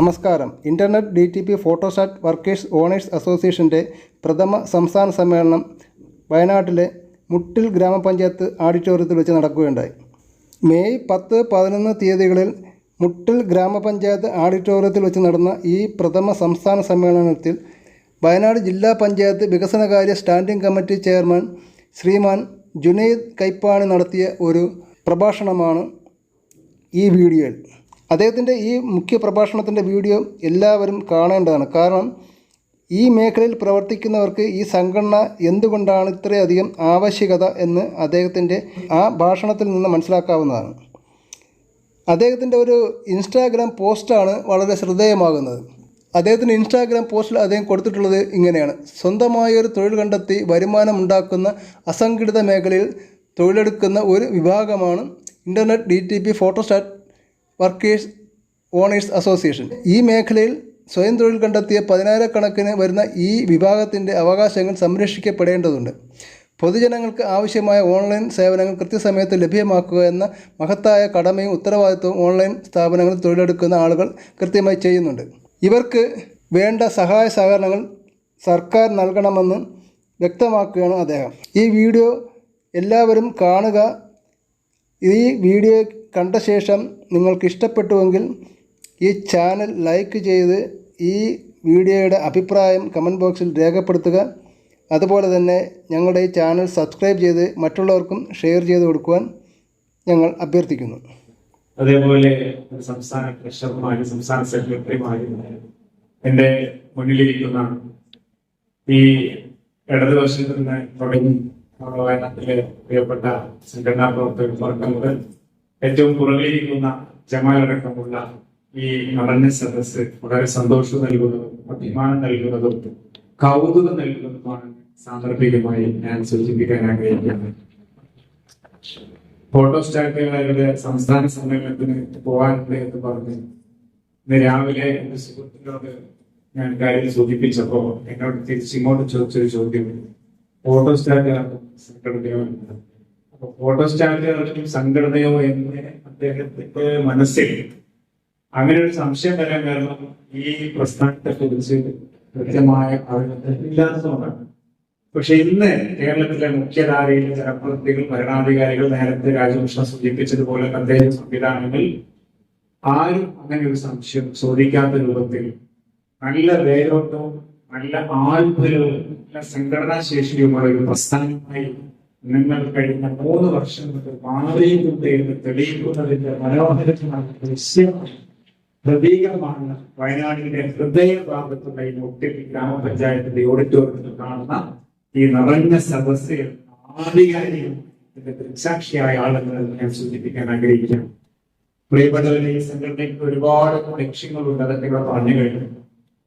നമസ്കാരം. Internet D T P photostat workers owners അസോസിയേഷന്റെ പ്രഥമ സംസ്ഥാന സമ്മേളനം വയനാട്ടിലെ മുട്ടിൽ ഗ്രാമപഞ്ചായത്ത് ഓഡിറ്റോറിയത്തിൽ വെച്ച് നടക്കുകയുണ്ടായി. മെയ് പത്ത് പതിനൊന്ന് തീയതികളിൽ മുട്ടിൽ ഗ്രാമപഞ്ചായത്ത് ഓഡിറ്റോറിയത്തിൽ വെച്ച് നടന്ന ഈ പ്രഥമ സംസ്ഥാന സമ്മേളനത്തിൽ വയനാട് ജില്ലാ പഞ്ചായത്ത് വികസനകാര്യ സ്റ്റാൻഡിംഗ് കമ്മിറ്റി ചെയർമാൻ ശ്രീമാൻ ജുനൈദ് കൈപ്പാണി നടത്തിയ ഒരു പ്രഭാഷണമാണ് ഈ വീഡിയോയിൽ. അദ്ദേഹത്തിന്റെ ഈ മുഖ്യ പ്രഭാഷണത്തിന്റെ വീഡിയോ എല്ലാവരും കാണേണ്ടതാണ്. കാരണം ഈ മേഖലയിൽ പ്രവർത്തിക്കുന്നവർക്ക് ഈ സംഘടന എന്തുകൊണ്ടാണ് ഇത്രയധികം ആവശ്യകത എന്ന് അദ്ദേഹത്തിന്റെ ആ ഭാഷണത്തിൽ നിന്ന് മനസ്സിലാക്കാവുന്നതാണ്. അദ്ദേഹത്തിന്റെ ഒരു ഇൻസ്റ്റാഗ്രാം പോസ്റ്റാണ് വളരെ ശ്രദ്ധേയമാകുന്നത്. അദ്ദേഹത്തിന്റെ ഇൻസ്റ്റാഗ്രാം പോസ്റ്റിൽ അദ്ദേഹം കൊടുത്തിട്ടുള്ളത് ഇങ്ങനെയാണ്. സ്വന്തമായ ഒരു തൊഴിൽ കണ്ടെത്തി വരുമാനം ഉണ്ടാക്കുന്ന അസംഘടിത മേഖലയിൽ തൊഴിലെടുക്കുന്ന ഒരു വിഭാഗമാണ് internet D T P photostat workers owners association. ഈ മേഖലയിൽ സ്വയം തൊഴിൽ കണ്ടെത്തിയ പതിനായിരക്കണക്കിന് വരുന്ന ഈ വിഭാഗത്തിന്റെ അവകാശങ്ങൾ സംരക്ഷിക്കപ്പെടേണ്ടതുണ്ട്. പൊതുജനങ്ങൾക്ക് ആവശ്യമായ ഓൺലൈൻ സേവനങ്ങൾ കൃത്യസമയത്ത് ലഭ്യമാക്കുക എന്ന മഹത്തായ കടമയും ഉത്തരവാദിത്വവും ഓൺലൈൻ സ്ഥാപനങ്ങളിൽ തൊഴിലെടുക്കുന്ന ആളുകൾ കൃത്യമായി ചെയ്യുന്നുണ്ട്. ഇവർക്ക് വേണ്ട സഹായ സഹകരണങ്ങൾ സർക്കാർ നൽകണമെന്ന് വ്യക്തമാക്കുകയാണ് അദ്ദേഹം. ഈ വീഡിയോ എല്ലാവരും കാണുക. ഈ വീഡിയോ കണ്ട ശേഷം നിങ്ങൾക്ക് ഇഷ്ടപ്പെട്ടുവെങ്കിൽ ഈ ചാനൽ ലൈക്ക് ചെയ്ത് ഈ വീഡിയോയുടെ അഭിപ്രായം കമന്റ് ബോക്സിൽ രേഖപ്പെടുത്തുക. അതുപോലെ തന്നെ ഞങ്ങളുടെ ഈ ചാനൽ സബ്സ്ക്രൈബ് ചെയ്ത് മറ്റുള്ളവർക്കും ഷെയർ ചെയ്ത് കൊടുക്കുവാൻ ഞങ്ങൾ അഭ്യർത്ഥിക്കുന്നു. അതേപോലെ സംസ്ഥാന ട്രഷറർമാരും സംസ്ഥാന സെക്രട്ടറിമാരും എന്റെ മുന്നിലിരിക്കുന്ന ഈ ഇടതുവശത്ത് നിന്ന് തുടങ്ങി നമ്മുടെ വയനാട്ടിലെ പ്രിയപ്പെട്ട സംഘടനാ പ്രവർത്തകർ മുതൽ ഏറ്റവും പുറകിലിരിക്കുന്ന ജമാലടക്കമുള്ള ഈ നടന്ന സദസ് വളരെ സന്തോഷം നൽകുന്നതും അഭിമാനം നൽകുന്നതും കൗതുകം നൽകുന്നതുമാണ് സാന്ദർഭികമായി ഞാൻ സൂചിപ്പിക്കാൻ ആഗ്രഹിക്കുന്നത്. ഫോട്ടോ സ്റ്റാറ്റുകളുടെ സംസ്ഥാന സമ്മേളനത്തിന് പോകാനുണ്ട് എന്ന് പറഞ്ഞ്. ഇന്ന് രാവിലെ എന്റെ സുഹൃത്തിനോട് ഞാൻ കാര്യം സൂചിപ്പിച്ചപ്പോൾ എന്നോട് തിരിച്ചിങ്ങോട്ട് ചോദിച്ചൊരു ചോദ്യം. ഫോട്ടോ സ്റ്റാറ്റ് സംഘടനയോ ഫോട്ടോസ്റ്റാറ്റുകാർക്കും സംഘടനയോ എന്ന് അദ്ദേഹത്തിന്റെ മനസ്സിൽ അങ്ങനെ ഒരു സംശയം വരാൻ കാരണം ഈ പ്രസ്ഥാനത്തെ കുറിച്ച് കൃത്യമായ ഇല്ലാത്തതുകൊണ്ടാണ്. പക്ഷെ ഇന്ന് കേരളത്തിലെ മുഖ്യധാരയിലെ ജനപ്രതിനിധികൾ ഭരണാധികാരികൾ നേരത്തെ രാജകൃഷ്ണ സൂചിപ്പിച്ചതുപോലെ അദ്ദേഹ സംവിധാനങ്ങൾ ആരും അങ്ങനെ ഒരു സംശയം ചോദിക്കാത്ത രൂപത്തിൽ നല്ല വേരോട്ടവും നല്ല ആത്മരവും നല്ല സംഘടനാ ശേഷിയുമുള്ള ഒരു പ്രസ്ഥാനമായി നിങ്ങൾ കഴിഞ്ഞ മൂന്ന് വർഷം കൊണ്ട് മാറിയിട്ടുണ്ട് എന്ന് തെളിയിക്കുന്നതിന്റെ മനോഹരമായ ദൃശ്യമാണ് പ്രതീകമാണ് വയനാടിന്റെ ഹൃദയഭാഗത്തുള്ള ഈ ഒട്ടിപ്പി ഗ്രാമപഞ്ചായത്തിന്റെ ഓഡിറ്റോറിയത്തിൽ കാണുന്ന ഈ നിറഞ്ഞ സദസ്സിൽ ആധികാരികം ഇതിന്റെ ദൃക്സാക്ഷിയായ ആളുകൾ ഞാൻ സൂചിപ്പിക്കാൻ ആഗ്രഹിക്കാം പ്രിയപ്പെട്ടവരെ ഈ സംഘടനയ്ക്ക് ഒരുപാട് ലക്ഷ്യങ്ങളുണ്ട്. അതൊക്കെ ഇവിടെ പറഞ്ഞു കഴിഞ്ഞു.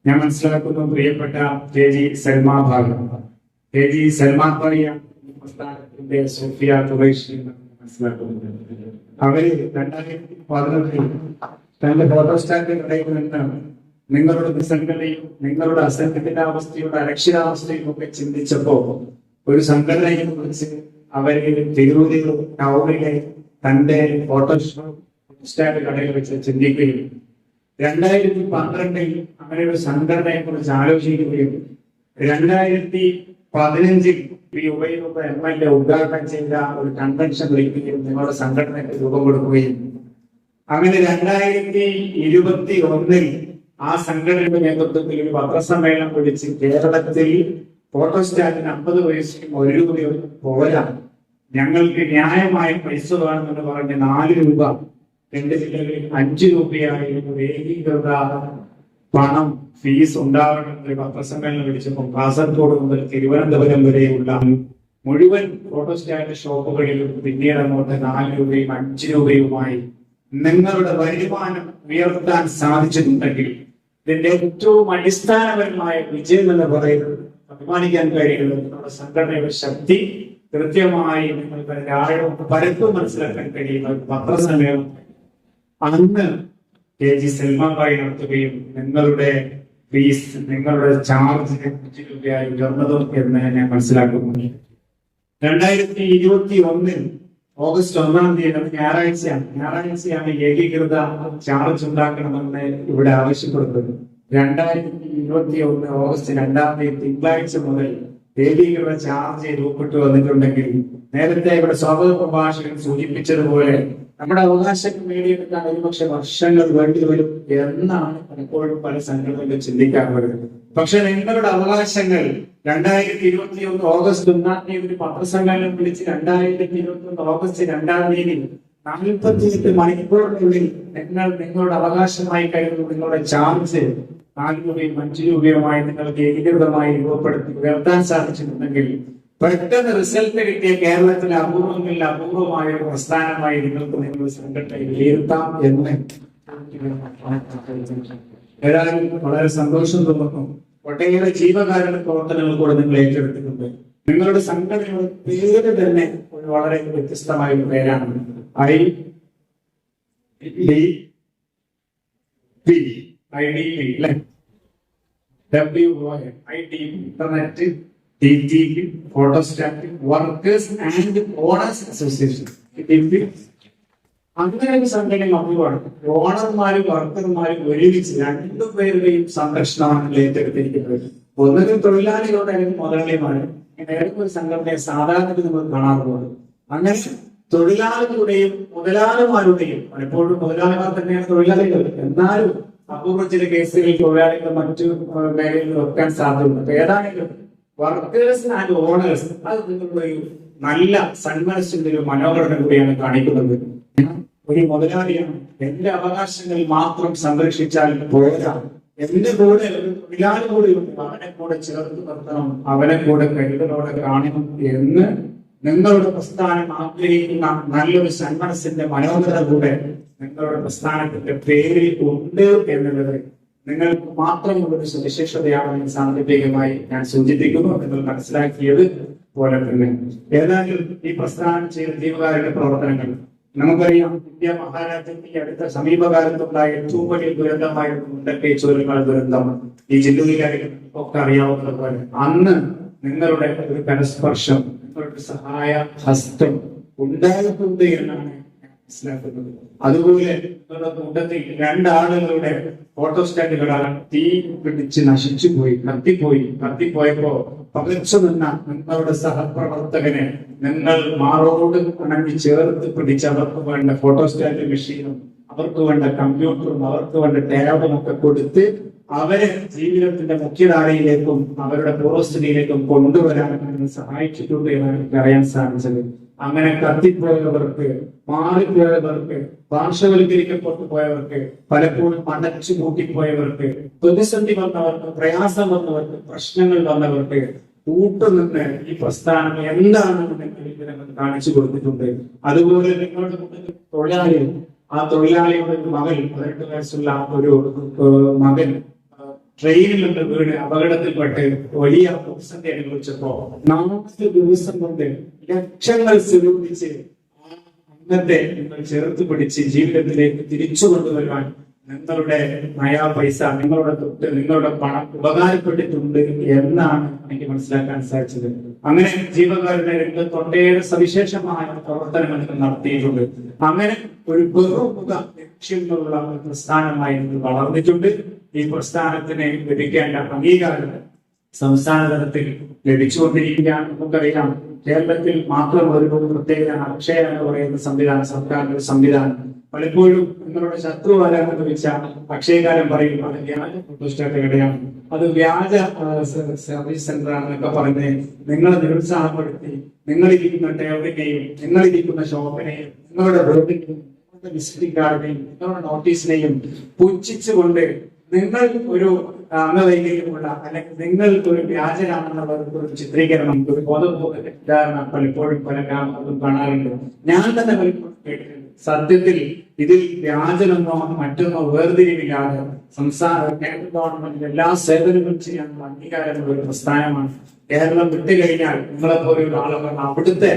ഞാൻ മനസ്സിലാക്കുന്നു പ്രിയപ്പെട്ട കെ ജി സൽമാ ഭാഗം. കെ ജി സൽമാ ഭായിയാണ് ഈ മനസ്സിലാക്കുന്നത്. അവർ രണ്ടായിരത്തി പതിനെട്ടിൽ തന്റെ ഫോട്ടോസ്റ്റാറ്റ് കടയിൽ നിന്നാണ് നിങ്ങളുടെ നിസ്സംഗതയും നിങ്ങളുടെ അസംഘത്തിന്റെ അവസ്ഥയുടെ അരക്ഷിതാവസ്ഥയും ഒക്കെ ചിന്തിച്ചപ്പോ ഒരു സംഘടനയെ കുറിച്ച് അവർ തിരൂരിൽ ടൗണിലെ തന്റെ ഫോട്ടോസ്റ്റാറ്റ് കടയിൽ വെച്ച് ചിന്തിക്കുകയും രണ്ടായിരത്തി പന്ത്രണ്ടിൽ അങ്ങനെ ഒരു സംഘടനയെ കുറിച്ച് ആലോചിക്കുകയും രണ്ടായിരത്തി പതിനഞ്ചിൽ ഈ ഉഭയരൂപ എം എൽ എ ഉദ്ഘാടനം ചെയ്ത ഒരു കൺവെൻഷൻ വിളിക്കുകയും നിങ്ങളുടെ സംഘടനയ്ക്ക് രൂപം കൊടുക്കുകയും അങ്ങനെ രണ്ടായിരത്തി ഇരുപത്തി ഒന്നിൽ ആ സംഘടനയുടെ നേതൃത്വത്തിൽ ഒരു പത്രസമ്മേളനം വിളിച്ച് കേരളത്തിൽ ഫോട്ടോസ്റ്റാറ്റിന് അമ്പത് വയസ്സിനും ഒരു രൂപയോ പോരാ. ഞങ്ങൾക്ക് ന്യായമായ പൈസ വേണമെന്ന് പറഞ്ഞ് നാല് രൂപ രണ്ട് ജില്ലകളിൽ അഞ്ച് രൂപയായി ഒരു ഏകീകൃത പണം ഫീസ് ഉണ്ടാകണമെന്നൊരു പത്രസമ്മേളനം വിളിച്ചപ്പോൾ കാസർഗോഡ് മുതൽ തിരുവനന്തപുരം വരെയുള്ള മുഴുവൻ ഫോട്ടോസ്റ്റാറ്റ് ഷോപ്പുകളിലും പിന്നീട് അങ്ങോട്ട് നാല് രൂപയും അഞ്ച് രൂപയുമായി നിങ്ങളുടെ വരുമാനം ഉയർത്താൻ സാധിച്ചിട്ടുണ്ടെങ്കിൽ ഇതിന്റെ ഏറ്റവും അടിസ്ഥാനപരമായ വിജയം എന്ന് പറയുന്നത് അഭിമാനിക്കാൻ കഴിയുന്നത് നമ്മുടെ സംഘടനയുടെ ശക്തി കൃത്യമായി നിങ്ങൾക്ക് ആഴവും പരത്തും മനസ്സിലാക്കാൻ കഴിയുന്ന ഒരു പത്രസമ്മേളനം. അന്ന് കെ ജി സൽമാൻ ഭായി നടത്തുകയും നിങ്ങളുടെ ഫീസ് നിങ്ങളുടെ ചാർജ് അഞ്ച് രൂപയായി ഉയർന്നതും എന്ന് ഞാൻ മനസ്സിലാക്കുന്നു. രണ്ടായിരത്തി ഇരുപത്തി ഒന്നിൽ ഓഗസ്റ്റ് ഒന്നാം തീയതി ഞായറാഴ്ചയാണ്. ഞായറാഴ്ചയാണ് ഏകീകൃത ചാർജ് ഉണ്ടാക്കണമെന്ന് ഇവിടെ ആവശ്യപ്പെടുന്നത്. രണ്ടായിരത്തി ഇരുപത്തി ഒന്ന് ഓഗസ്റ്റ് രണ്ടാം തീയതി തിങ്കളാഴ്ച മുതൽ ഏകീകൃത ചാർജ് രൂപപ്പെട്ടു വന്നിട്ടുണ്ടെങ്കിൽ നേരത്തെ ഇവിടെ സ്വാഗത പ്രഭാഷകൻ സൂചിപ്പിച്ചതുപോലെ നമ്മുടെ അവകാശങ്ങൾ നേടിയെടുക്കാൻ ഒരുപക്ഷെ വർഷങ്ങൾ വേണ്ടി വരും എന്നാണ് പലപ്പോഴും പല സംഘടനകൾ ചിന്തിക്കാറുള്ളത്. പക്ഷെ നിങ്ങളുടെ അവകാശങ്ങൾ രണ്ടായിരത്തി ഇരുപത്തി ഒന്ന് ഓഗസ്റ്റ് ഒന്നാം തീയതി ഒരു പത്രസമ്മേളനം വിളിച്ച് രണ്ടായിരത്തി ഇരുപത്തി ഒന്ന് ഓഗസ്റ്റ് രണ്ടാം തീയതി നാൽപ്പത്തിയെട്ട് മണിക്കൂറിനുള്ളിൽ നിങ്ങൾ നിങ്ങളുടെ അവകാശമായി കരുതുന്ന നിങ്ങളുടെ ചാൻസ് നാല് രൂപയും അഞ്ചു രൂപയുമായി നിങ്ങൾക്ക് ഏകീകൃതമായി രൂപപ്പെടുത്തി ഉയർത്താൻ സാധിച്ചിട്ടുണ്ടെങ്കിൽ പെട്ടെന്ന് റിസൾട്ട് കിട്ടിയ കേരളത്തിലെ അപൂർവങ്ങളിൽ അപൂർവമായ ഒരു പ്രസ്ഥാനമായി നിങ്ങൾക്ക് നിങ്ങളുടെ സംഘടന വിലയിരുത്താം എന്ന് ഏതായാലും വളരെ സന്തോഷം തോന്നുന്നു. ഒട്ടേറെ ജീവകാരണ പ്രവർത്തനങ്ങൾ കൂടെ നിങ്ങൾ ഏറ്റെടുത്തിട്ടുണ്ട്. നിങ്ങളുടെ സംഘടനയുടെ പേര് തന്നെ ഒരു വളരെ വ്യത്യസ്തമായ ഒരു പേരാണ്. ഐ ഡി ഐ ഡി അല്ലെ? W I D internet T T P photostat workers and owners association അങ്ങനെ ഒരു സംഘടന അഭിവാണ് ഓണർമാരും വർക്കർമാരും ഒരുമിച്ച് രണ്ടുപേരുടെയും സംരക്ഷണമാണ് ഏറ്റെടുത്തിരിക്കുന്നത്. ഒന്നൊരു തൊഴിലാളികളുടെ അല്ലെങ്കിൽ മുതലാളിയുമാണ് ഒരു സംഘടനയെ സാധാരണ നമ്മൾ കാണാറുള്ളത്. അങ്ങനെ തൊഴിലാളികളുടെയും മുതലാളിമാരുടെയും പലപ്പോഴും മുതലാളിമാർ തന്നെയാണ് തൊഴിലാളികൾ. എന്നാലും അപൂർവ ചില കേസുകളിൽ തൊഴിലാളികൾ മറ്റു മേഖലകളിൽ വെക്കാൻ സാധ്യതയുണ്ട്. ഏതായാലും വർക്കേഴ്സ് ആൻഡ് ഓണേഴ്സ് അത് നിങ്ങളുടെ ഒരു നല്ല സന്മനസ്സിന്റെ ഒരു മനോഹരം കൂടിയാണ് കാണിക്കുന്നത്. ഒരു മുതലാളിയാണ്. എന്റെ അവകാശങ്ങൾ മാത്രം സംരക്ഷിച്ചാൽ പോരാ. എന്റെ കൂടെ തൊഴിലാളി കൂടി അവനെ കൂടെ ചേർത്ത് നിർത്തണം. അവനെ കൂടെ കരുതലോടെ കാണണം എന്ന് നിങ്ങളുടെ പ്രസ്ഥാനം ആഗ്രഹിക്കുന്ന നല്ലൊരു സന്മനസ്സിന്റെ മനോഹര കൂടെ നിങ്ങളുടെ പ്രസ്ഥാനത്തിന്റെ പേരിൽ ഉണ്ട് എന്നുള്ളത് നിങ്ങൾക്ക് മാത്രമുള്ള ഒരു സവിശേഷതയാണെന്ന് സാങ്കേതികമായി ഞാൻ സൂചിപ്പിക്കുന്നു നിങ്ങൾ മനസ്സിലാക്കിയത് പോലെ തന്നെ. ഏതായാലും ഈ പ്രസ്ഥാനം ചെയ്ത ജീവകാരുടെ പ്രവർത്തനങ്ങൾ. നമുക്കറിയാം ഇന്ത്യ മഹാരാജ്യത്തിൽ ഈ അടുത്ത സമീപകാലത്തുണ്ടായ ഏറ്റവും വലിയ ദുരന്തമായിരുന്നു മുണ്ടക്കൈ ചുരങ്ങൾ ദുരന്തം. ഈ ജില്ലയിലായിരുന്നു ഒക്കെ അറിയാവുന്നത് പോലെ അന്ന് നിങ്ങളുടെ ഒരു പരസ്പർശം നിങ്ങളുടെ സഹായ ഹസ്തം ഉണ്ടായിട്ടുണ്ട് എന്നാണ് മനസ്സിലാക്കുന്നത് അതുപോലെ നിങ്ങളുടെ കൂട്ടത്തിൽ രണ്ടാളുകളുടെ ഫോട്ടോസ്റ്റാറ്റുകളാണ് തീ പിടിച്ച് നശിച്ചു പോയി കത്തിപ്പോയി കത്തിപ്പോയപ്പോ പകച്ചു നിന്ന നിങ്ങളുടെ സഹപ്രവർത്തകനെ നിങ്ങൾ മാറോട് അണങ്ങി ചേർത്ത് പിടിച്ച് അവർക്ക് വേണ്ട ഫോട്ടോ സ്റ്റാൻഡ് മെഷീനും അവർക്ക് വേണ്ട കമ്പ്യൂട്ടറും അവർക്ക് വേണ്ട ടാബും ഒക്കെ കൊടുത്ത് അവരെ ജീവിതത്തിന്റെ മുഖ്യധാരയിലേക്കും അവരുടെ പൂർവസ്ഥിതിയിലേക്കും കൊണ്ടുവരാൻ സഹായിച്ചിട്ടുണ്ട് എന്ന് അറിയാൻ സാധിച്ചത്. അങ്ങനെ കത്തിപ്പോയവർക്ക് മാറിപ്പോയവർക്ക് പാർശ്വവൽക്കരിക്കപ്പെട്ടു പോയവർക്ക് പലപ്പോഴും അടച്ചു കൂട്ടിപ്പോയവർക്ക് പ്രതിസന്ധി വന്നവർക്ക് പ്രയാസം വന്നവർക്ക് പ്രശ്നങ്ങൾ വന്നവർക്ക് കൂട്ടുനിന്ന് ഈ പ്രസ്ഥാനം എന്താണെന്ന് ഇതിനകം കാണിച്ചു കൊടുത്തിട്ടുണ്ട്. അതുപോലെ നിങ്ങളുടെ കൂട്ടത്തിൽ തൊഴിലാളി ആ തൊഴിലാളിയുടെ മകൻ പതിനെട്ട് വയസ്സുള്ള ഒരു മകൻ ട്രെയിനിൽ നിന്ന് വീണ് അപകടത്തിൽപ്പെട്ട് വലിയ പ്രതിസന്ധി അനുഭവിച്ചപ്പോ നാല് ദിവസം കൊണ്ട് ലക്ഷങ്ങൾ സ്വരൂപിച്ച് അന്നത്തെ നിങ്ങൾ ചേർത്ത് പിടിച്ച് ജീവിതത്തിലേക്ക് തിരിച്ചു കൊണ്ടുവരുവാൻ നിങ്ങളുടെ നയാ പൈസ നിങ്ങളുടെ തൊട്ട് നിങ്ങളുടെ പണം ഉപകാരപ്പെട്ടിട്ടുണ്ട് എന്നാണ് എനിക്ക് മനസ്സിലാക്കാൻ സാധിച്ചത്. അങ്ങനെ ജീവകാരുടെ രംഗത്ത് ഒട്ടേറെ സവിശേഷമായ പ്രവർത്തനങ്ങൾ നിങ്ങൾ നടത്തിയിട്ടുണ്ട്. അങ്ങനെ ഒരു ബഹുമുഖ ലക്ഷ്യങ്ങളുള്ള പ്രസ്ഥാനമായി വളർന്നിട്ടുണ്ട്. ഈ പ്രസ്ഥാനത്തിന് ലഭിക്കേണ്ട അംഗീകാരം സംസ്ഥാന തലത്തിൽ ലഭിച്ചുകൊണ്ടിരിക്കുകയാണ്. നമുക്കറിയാം കേരളത്തിൽ മാത്രം ഒരു പ്രത്യേകതയാണ് അക്ഷയ എന്ന് പറയുന്ന സംവിധാനം സർക്കാരിന്റെ ഒരു സംവിധാനം. പലപ്പോഴും നിങ്ങളുടെ ശത്രു ആരാണെന്ന് വെച്ച അക്ഷയകാലം പറയും അത് വ്യാജ ഫോട്ടോസ്റ്റാറ്റുകളുടെയാണ് അത് വ്യാജ സർവീസ് സെന്റർ ആണെന്നൊക്കെ പറഞ്ഞ് നിങ്ങളെ നിരുത്സാഹപ്പെടുത്തി നിങ്ങളിരിക്കുന്ന ടേബിളിനെയും നിങ്ങളിരിക്കുന്ന ഷോപ്പിനെയും നിങ്ങളുടെ ബോർഡിനെയും നിങ്ങളുടെ വിസിറ്റിംഗ് കാർഡിനെയും നിങ്ങളുടെ നോട്ടീസിനെയും പുച്ഛിച്ചുകൊണ്ട് നിങ്ങൾ ഒരു അംഗവൈകല്യമുള്ള അല്ലെങ്കിൽ നിങ്ങൾ ഒരു വ്യാജനാണെന്നുള്ളത് ഒരു ചിത്രീകരണം ഒരു തെറ്റിദ്ധാരണ പലപ്പോഴും പല ഗ്രാമങ്ങളിലും കാണാറുണ്ട്. ഞാൻ തന്നെ പലപ്പോഴും കേട്ടിട്ടുണ്ട്. സത്യത്തിൽ ഇതിൽ വ്യാജനൊന്നോ മറ്റൊന്നോ വേർതിരിവില്ലാതെ സംസ്ഥാന കേന്ദ്ര ഗവൺമെന്റ് എല്ലാ സേവനങ്ങളും ചെയ്യാനുള്ള അംഗീകാരമുള്ള ഒരു പ്രസ്ഥാനമാണ്. കേരളം വിട്ടുകഴിഞ്ഞാൽ നിങ്ങളെ പോലെയുള്ള ആളുകൾ അവിടുത്തെ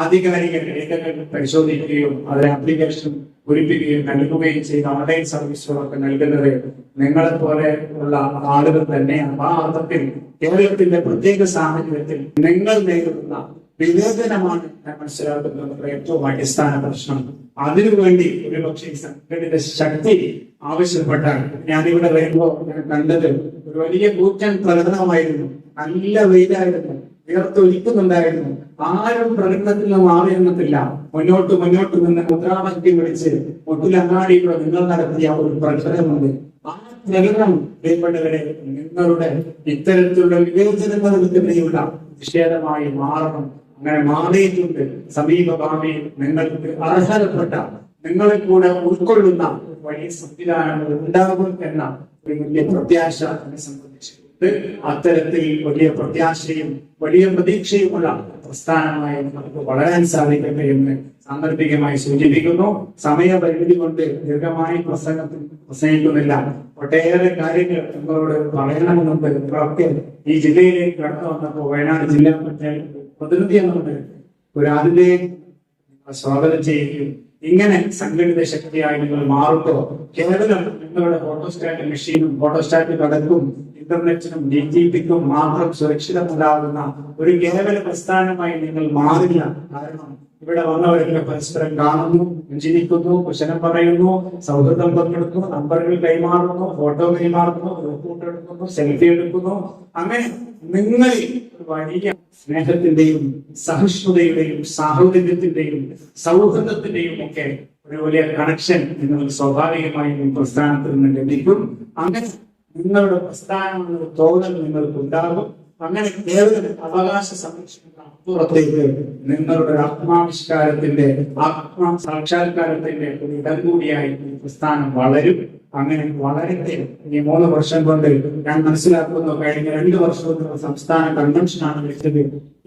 ആധികാരിക രേഖകൾ പരിശോധിക്കുകയും അതിലെ ആപ്ലിക്കേഷൻ പൂരിപ്പിക്കുകയും നൽകുകയും ചെയ്ത ഓൺലൈൻ സർവീസുകളൊക്കെ നൽകുന്നത് നിങ്ങളെ പോലെ ഉള്ള ആളുകൾ തന്നെയാണ്. ആ അർത്ഥത്തിൽ കേരളത്തിന്റെ പ്രത്യേക സാഹചര്യത്തിൽ നിങ്ങൾ നേരിടുന്ന വിവേചനമാണ് ഞാൻ മനസ്സിലാക്കുന്നത് ഏറ്റവും അടിസ്ഥാന പ്രശ്നം. അതിനുവേണ്ടി ഒരുപക്ഷെ ഈ സംഘടിത ശക്തി ആവശ്യപ്പെട്ടാൽ ഞാനിവിടെ വരുമ്പോൾ കണ്ടത് ഒരു വലിയ കൂറ്റൻ പ്രകടനമായിരുന്നു. നല്ല വെയിലായിരുന്നു. വിയർത്തൊലിക്കുന്നുണ്ടായിരുന്നു ആരും പ്രകടനത്തിൽ നിന്ന് മാറി നിന്നിട്ടില്ല. മുന്നോട്ട് മുന്നോട്ട് നിന്ന് മുദ്രാവാക്യം വിളിച്ച് ഒട്ടിലങ്ങാടിയുടെ നിങ്ങൾ നടത്തിയ ഒരു പ്രകടനമുണ്ട്. ആ പ്രകടനം പ്രിയപ്പെട്ടവരെ നിങ്ങളുടെ ഇത്തരത്തിലുള്ള വിവേചനങ്ങൾക്കെതിരെയുള്ള നിഷേധമായി മാറണം. അങ്ങനെ മാറിയിട്ടുണ്ട്. സമീപഭാവിയിൽ നിങ്ങൾക്ക് അർഹതപ്പെട്ട നിങ്ങളെ കൂടെ ഉൾക്കൊള്ളുന്ന വലിയ സംവിധാനങ്ങൾ ഉണ്ടാകും എന്ന ഒരു വലിയ പ്രത്യാശ എന്നെ സംബന്ധിച്ചിട്ടുണ്ട് അത്തരത്തിൽ വലിയ പ്രത്യാശയും വലിയ പ്രതീക്ഷയുമുള്ള പ്രസ്ഥാനമായി നമുക്ക് വളരാൻ സാധിക്കട്ടെ എന്ന് സാന്ദർഭികമായി സൂചിപ്പിക്കുന്നു. സമയപരിമിതി കൊണ്ട് ദീർഘമായി പ്രസംഗത്തിൽ പ്രസംഗിക്കുന്നില്ല. ഒട്ടേറെ കാര്യങ്ങൾ നിങ്ങളോട് പറയണമെന്നുണ്ട്. നിങ്ങളൊക്കെ ഈ ജില്ലയിലേക്ക് കടന്നു വന്നപ്പോൾ വയനാട് ജില്ലാ പഞ്ചായത്ത് പ്രതിനിധി എന്നുണ്ട്. അതിനെ സ്വാഗതം ചെയ്യുകയും ഇങ്ങനെ സംഘടിത ശക്തിയായി നിങ്ങൾ മാറുമ്പോൾ കേവലം നിങ്ങളുടെ ഫോട്ടോസ്റ്റാറ്റ് മെഷീനും ഫോട്ടോസ്റ്റാറ്റ് കടക്കും ഇന്റർനെറ്റിനും ഡി ടി പിക്കും മാത്രം സുരക്ഷിതമുണ്ടാകുന്ന ഒരു കേവല പ്രസ്ഥാനമായി നിങ്ങൾ മാറില്ല. കാരണം ഇവിടെ വന്നവരൊക്കെ പരസ്പരം കാണുന്നു പുഞ്ചിരിക്കുന്നു കുശലം പറയുന്നു സൗഹൃദം പങ്കെടുക്കുന്നു നമ്പറുകൾ കൈമാറുന്നു ഫോട്ടോ കൈമാറുന്നു ഫോട്ടോ എടുക്കുന്നു സെൽഫി എടുക്കുന്നു. അങ്ങനെ നിങ്ങൾ ഒരു വലിയ സ്നേഹത്തിന്റെയും സഹിഷ്ണുതയുടെയും സാഹോദര്യത്തിന്റെയും സൗഹൃദത്തിന്റെയും ഒക്കെ ഒരു വലിയ കണക്ഷൻ നിങ്ങൾക്ക് സ്വാഭാവികമായും പ്രസ്ഥാനത്തിൽ നിന്ന് ലഭിക്കും. അങ്ങനെ നിങ്ങളുടെ പ്രസ്ഥാനം എന്നൊരു തോന്നൽ നിങ്ങൾക്ക് ഉണ്ടാകും അങ്ങനെ കേവലം അവകാശ സംരക്ഷണത്തിന് അപ്പുറത്തേക്ക് നിങ്ങളുടെ ആത്മാവിഷ്കാരത്തിന്റെ ആത്മാ സാക്ഷാത്കാരത്തിന്റെ ഒരു ഇടം കൂടിയായി ഈ പ്രസ്ഥാനം വളരും. അങ്ങനെ വളരട്ടെ. ഈ മൂന്ന് വർഷം കൊണ്ട് ഞാൻ മനസ്സിലാക്കുന്നു കഴിഞ്ഞ രണ്ട് വർഷം കൊണ്ട് സംസ്ഥാന കൺവെൻഷനാണ് വെച്ചത്.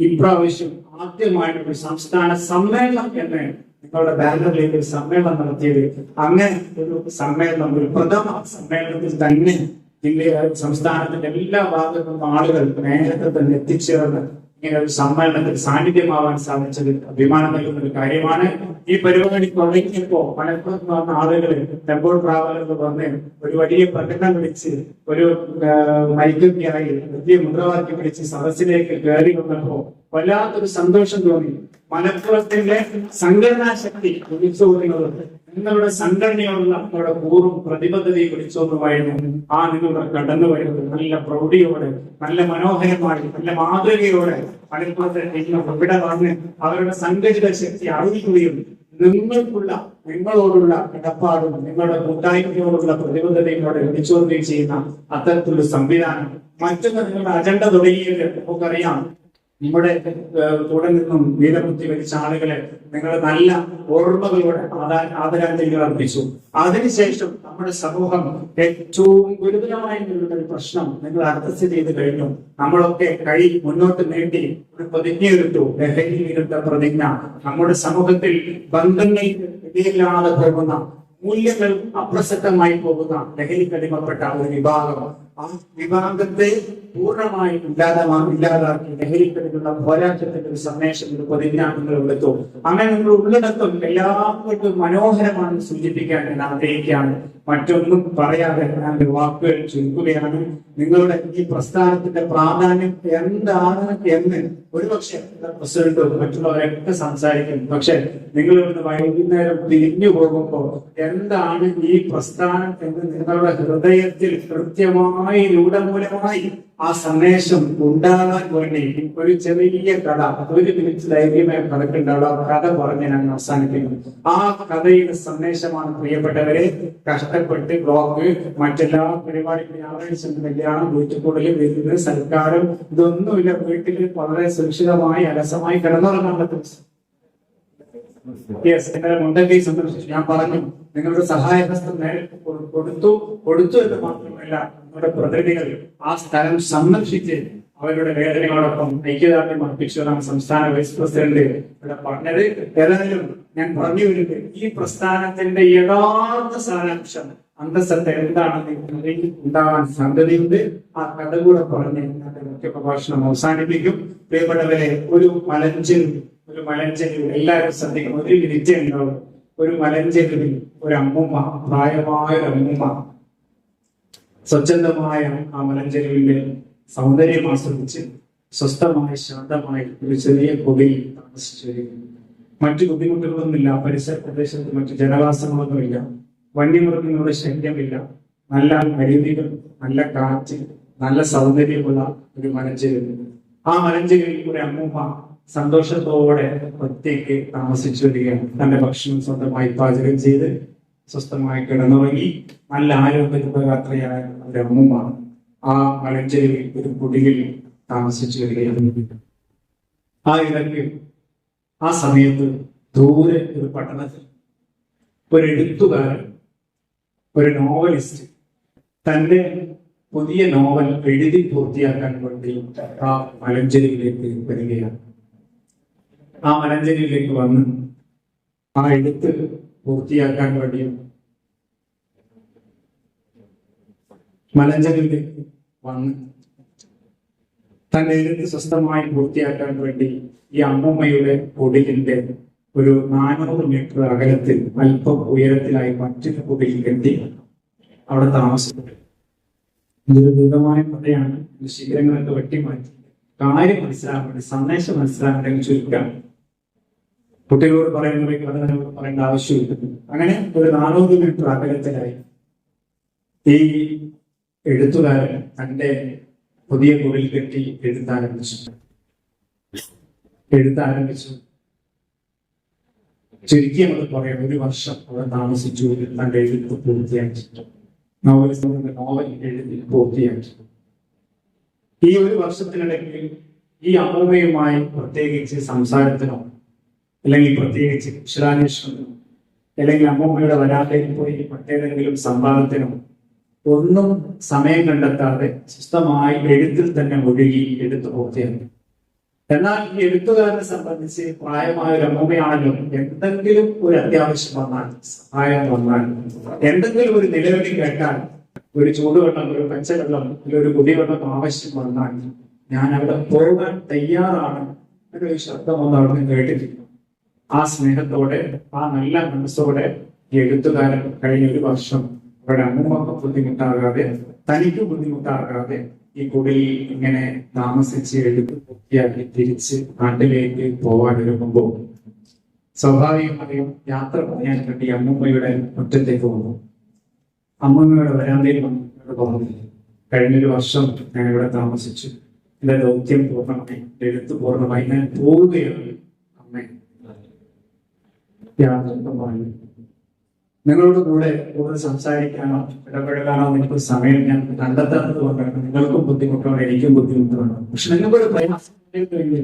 ഇപ്രാവശ്യം ആദ്യമായിട്ട് ഒരു സംസ്ഥാന സമ്മേളനം എന്ന് നിങ്ങളുടെ ബാനറിലേക്ക് ഒരു സമ്മേളനം നടത്തിയത്. അങ്ങനെ ഒരു സമ്മേളനം ഒരു പ്രഥമ സമ്മേളനത്തിൽ തന്നെ ജില്ലയിലെ സംസ്ഥാനത്തിന്റെ എല്ലാ ഭാഗത്തു ആളുകൾ നേരത്തെ തന്നെ എത്തിച്ചേർന്ന് ഇങ്ങനെ ഒരു സമ്മേളനത്തിൽ സാന്നിധ്യമാവാൻ സാധിച്ചത് അഭിമാനം നൽകുന്ന ഒരു കാര്യമാണ്. ഈ പരിപാടി തുടങ്ങിയപ്പോ മലപ്പുറത്ത് വന്ന ആളുകൾ ടെമ്പിൾ എന്ന് പറഞ്ഞ് ഒരു വലിയ പ്രകടനം വിളിച്ച് ഒരു മൈക്കിൽ കയറി വലിയ മുദ്രാവാക്യം വിളിച്ച് സദസ്സിലേക്ക് കയറി വന്നപ്പോ വല്ലാത്തൊരു സന്തോഷം തോന്നി. മലപ്പുറത്തിന്റെ സംഘടനാ ശക്തി വിളിച്ചോന്നുള്ളത് നിങ്ങളുടെ സംഘടനയോടുള്ള നിങ്ങളുടെ പൂർവം പ്രതിബദ്ധതയെ വിളിച്ചോന്നുമായിരുന്നു ആ നിങ്ങളുടെ കടന്നു വരുന്നത് നല്ല പ്രൗഢിയോടെ നല്ല മനോഹരമായി നല്ല മാതൃകയോടെ മലപ്പുറത്തെ ഇവിടെ വന്ന് അവരുടെ സംഘടിത ശക്തി അറിയിക്കുകയും നിങ്ങൾക്കുള്ള നിങ്ങളോടുള്ള കടപ്പാടും നിങ്ങളുടെ കൂട്ടായ്മയോടുള്ള പ്രതിബദ്ധതയോടെ വിളിച്ചോതുകയും ചെയ്യുന്ന അത്തരത്തിലുള്ള സംവിധാനം. മറ്റൊന്ന് നിങ്ങളുടെ അജണ്ട തുടങ്ങിയത് നമുക്കറിയാം. നമ്മുടെ കൂടെ നിന്നും വീരബുദ്ധി വരിച്ച ആളുകളെ നിങ്ങൾ നല്ല ഓർമ്മകളോടെ ആദാ- ആദരാഞ്ജലികൾ അർപ്പിച്ചു. അതിനുശേഷം നമ്മുടെ സമൂഹം ഏറ്റവും ഗുരുതരമായി നിന്നുള്ള ഒരു പ്രശ്നം നിങ്ങൾ അഡ്രസ് ചെയ്ത് കഴിഞ്ഞു. നമ്മളൊക്കെ കൈ മുന്നോട്ട് നീട്ടി ഒരു പ്രതിജ്ഞയെടുത്തു ലഹരി വിരുദ്ധ പ്രതിജ്ഞ. നമ്മുടെ സമൂഹത്തിൽ ബന്ധങ്ങൾ ഇടയില്ലാതെ പോകുന്ന മൂല്യങ്ങൾ അപ്രസക്തമായി പോകുന്ന ലഹരിക്കടിമപ്പെട്ട ഒരു വിഭാഗം ആ വിഭാഗത്തെ പൂർണമായി ഇല്ലാതാ ഇല്ലാതാക്കി ലഹരിക്കടിക്കുന്ന പോരാട്ടത്തിന്റെ ഒരു സന്ദേശം ഒരു നിങ്ങൾ എടുത്തു അങ്ങനെ നിങ്ങൾ ഉള്ളിടത്തും എല്ലാവർക്കും മനോഹരമാണ് സൂചിപ്പിക്കാൻ ഞാൻ ആഗ്രഹിക്കുകയാണ്. മറ്റൊന്നും പറയാതെ ഞാൻ വാക്കുകൾ ചുരുക്കുകയാണ്. നിങ്ങളുടെ ഈ പ്രസ്ഥാനത്തിന്റെ പ്രാധാന്യം എന്താണ് എന്ന് ഒരുപക്ഷെ പ്രസിഡന്റ് മറ്റുള്ളവരൊക്കെ സംസാരിക്കും. പക്ഷെ നിങ്ങൾ ഇവിടുന്ന് വൈകുന്നേരം തിരിഞ്ഞു പോകുമ്പോൾ എന്താണ് ഈ പ്രസ്ഥാനം എന്ന് നിങ്ങളുടെ ഹൃദയത്തിൽ കൃത്യമായി രൂഢമൂലമായി ആ സന്ദേശം ഉണ്ടാകാൻ വേണ്ടി ഒരു ചെറിയ കഥ ഒരു മിനിറ്റ് ധൈര്യമായി കഥക്കുണ്ടാവുള്ള ആ കഥ പറഞ്ഞ് ഞാൻ അവസാനിപ്പിക്കുന്നു ആ കഥയുടെ സന്ദേശമാണ് പ്രിയപ്പെട്ടവരെ കഷ്ടപ്പെട്ട് ബ്ലോക്ക് മറ്റെല്ലാ പരിപാടികളും ഞായറാഴ്ച കല്യാണം വീട്ടുകൂടൽ വിരുന്ന് സൽക്കാരം ഇതൊന്നുമില്ല. വീട്ടിൽ വളരെ സുരക്ഷിതമായി അലസമായി കിടന്നുറങ്ങാൻ യെസ് ഇന്നലെ മുണ്ടക്കൈ സന്ദർശിച്ചു ഞാൻ പറഞ്ഞു നിങ്ങളുടെ സഹായഹസ്തം നേരിട്ട് കൊടുത്തു കൊടുത്തു എന്ന് മാത്രമല്ല നിങ്ങളുടെ പ്രതിനിധികൾ ആ സ്ഥലം സന്ദർശിച്ച് അവരുടെ വേദനകളോടൊപ്പം ഐക്യദാർഢ്യം അർപ്പിച്ചതാണ് സംസ്ഥാന വൈസ് പ്രസിഡന്റ് ഇവിടെ പറഞ്ഞത്. ഏതായാലും ഞാൻ പറഞ്ഞു വരുന്നത് ഈ പ്രസ്ഥാനത്തിന്റെ യഥാർത്ഥ സാരാംശം അന്തസ്സത്തെ എന്താണെന്ന് ഉണ്ടാകാൻ സാധ്യതയുണ്ട്. ആ കഥ കൂടെ പറഞ്ഞ് മുഖ്യ പ്രഭാഷണം അവസാനിപ്പിക്കും. പ്രിയപ്പെട്ടവരെ ഒരു മലഞ്ചെരു ഒരു മലഞ്ചെരു എല്ലാവരും ശ്രദ്ധിക്കും ഒരു ഉണ്ടാവും. ഒരു മലഞ്ചെരുവിൽ ഒരു അമ്മുമ്മ പ്രായമായ ഒരു അമ്മുമ്മ സ്വച്ഛന്തമായ ആ മലഞ്ചെരുവിന്റെ സൗന്ദര്യം ആസ്വദിച്ച് സ്വസ്ഥമായി ശാന്തമായി ഒരു ചെറിയ കുടിയിൽ താമസിച്ചു വരികയാണ് മറ്റു ബുദ്ധിമുട്ടുകളൊന്നുമില്ല. പരിസര പ്രദേശത്ത് മറ്റു ജനവാസങ്ങളൊന്നുമില്ല. വന്യമൃഗങ്ങളുടെ ശല്യമില്ല. നല്ല അരുവികൾ നല്ല കാറ്റ് നല്ല സൗന്ദര്യമുള്ള ഒരു മലഞ്ചെരുവ് ആ മലഞ്ചെരുവിൽ ഒരു അമ്മൂമ്മ സന്തോഷത്തോടെ ഒറ്റയ്ക്ക് താമസിച്ചു വരികയാണ്. തന്റെ ഭക്ഷണം സ്വന്തമായി പാചകം ചെയ്ത് സ്വസ്ഥമായി കിടന്നുറങ്ങി നല്ല ആരോഗ്യത്തോടെ യാത്രയായ അവരുടെ അമ്മൂമ്മ ആ മലഞ്ചേരി ഒരു കുടിലിൽ താമസിച്ചു വരികയാണ് ആ ഇടയ്ക്ക് ആ സമയത്ത് ദൂരെ ഒരു പട്ടണത്തിൽ ഒരു എഴുത്തുകാരൻ ഒരു നോവലിസ്റ്റ് തന്റെ പുതിയ നോവൽ എഴുതി പൂർത്തിയാക്കാൻ വേണ്ടി ആ മലഞ്ചേരിയിലേക്ക് വരികയാണ്. ആ മലഞ്ചേരിയിലേക്ക് വന്ന് ആ എഴുത്ത് പൂർത്തിയാക്കാൻ വേണ്ടിയും മലഞ്ചേരിയിലേക്ക് വന്ന് തന്നെ സ്വസ്ഥമായി പൂർത്തിയാക്കാൻ വേണ്ടി ഈ അമ്മമ്മയുടെ കുടിലിന്റെ ഒരു നാനൂറ് മീറ്റർ അകലത്തിൽ അല്പം ഉയരത്തിലായി മറ്റൊരു കുടിൽ കെട്ടി അവിടെ താമസപ്പെട്ടു ഇതൊരു ദീർഘമായ കഥയാണ്. ശിഖരങ്ങളൊക്കെ വെട്ടിമാറ്റി. കാര്യം മനസ്സിലാവേണ്ടി വേണ്ടി സന്ദേശം മനസ്സിലാക്കാൻ വേണ്ടി ചുരുക്കാം. കുട്ടികളോട് പറയുന്ന കഥ നമുക്ക് പറയേണ്ട ആവശ്യമില്ല. അങ്ങനെ ഒരു നാനൂറ് മീറ്റർ അകലത്തിലായി ഈ എഴുത്തുകാരൻ തന്റെ പുതിയ കുടിൽ കെട്ടി എഴുത്താരംഭിച്ചു. എഴുത്താരംഭിച്ചു. ചുരുക്കി നമ്മൾ പറയാം. ഒരു വർഷം അവിടെ താമസിച്ചു. തന്റെ എഴുത്ത് പൂർത്തിയാക്കിട്ടു നോവൽ എഴുതി പൂർത്തിയാക്കി. ഈ ഒരു വർഷത്തിനിടയ്ക്ക് ഈ അമ്മയുമായി പ്രത്യേകിച്ച് സംസാരത്തിനോ അല്ലെങ്കിൽ പ്രത്യേകിച്ച് കുശലാന്വേഷണത്തിനോ അല്ലെങ്കിൽ അമ്മമ്മയുടെ വരാതയിൽ പോയി മറ്റേതെങ്കിലും സംവാദത്തിനും ഒന്നും സമയം കണ്ടെത്താതെ സ്വസ്ഥമായി എഴുത്തിൽ തന്നെ ഒഴുകി എടുത്തു പോകുകയാണ് എന്നാൽ ഈ എഴുത്തുകാരനെ സംബന്ധിച്ച് പ്രായമായ ഒരു അമ്മൂമ്മയാണല്ലോ എന്തെങ്കിലും ഒരു അത്യാവശ്യം വന്നാൽ സഹായം വന്നാൽ എന്തെങ്കിലും ഒരു നിലവിളി കേട്ടാൽ ഒരു ചൂടുവെള്ളം ഒരു പച്ചവെള്ളം അല്ലെങ്കിൽ ഒരു കുടിവെള്ളം ആവശ്യം വന്നാൽ ഞാൻ അവിടെ പോകാൻ തയ്യാറാണ് എന്നൊരു വന്നു അവിടെ നിന്ന് കേട്ടിട്ടില്ല ആ സ്നേഹത്തോടെ ആ നല്ല മനസ്സോടെ എഴുത്തുകാരൻ കഴിഞ്ഞ ഒരു വർഷം അവരുടെ അമ്മൂമ്മക്ക് ബുദ്ധിമുട്ടാകാതെ തനിക്ക് ബുദ്ധിമുട്ടാകാതെ ഈ കുടിയിൽ ഇങ്ങനെ താമസിച്ച് എഴുത്ത് പൂർത്തിയാക്കി തിരിച്ച് നാട്ടിലേക്ക് പോകാൻ ഒരുങ്ങുമ്പോൾ സ്വാഭാവികമായും യാത്ര പറയാൻ വേണ്ടി അമ്മൂമ്മയുടെ മുറ്റത്തേക്ക് വന്നു. അമ്മൂമ്മയുടെ വരാന്തയിൽ വന്നു പറഞ്ഞു കഴിഞ്ഞൊരു വർഷം ഞാൻ ഇവിടെ താമസിച്ചു. എന്റെ ദൗത്യം പൂർണമായി എഴുത്ത് പൂർണമായി ഞാൻ പോവുകയാണ് യാത്രമായി നിങ്ങളുടെ കൂടെ കൂടുതൽ സംസാരിക്കാനോ ഇടപെടാനോ നിങ്ങൾക്ക് സമയം ഞാൻ കണ്ടെത്താത്തത് കൊണ്ടാണ് നിങ്ങൾക്കും ബുദ്ധിമുട്ടാണ് എനിക്കും ബുദ്ധിമുട്ടാണ്. പക്ഷെ നിങ്ങൾക്കൊരു പ്രയാസം പങ്കിരുന്നുവെങ്കിൽ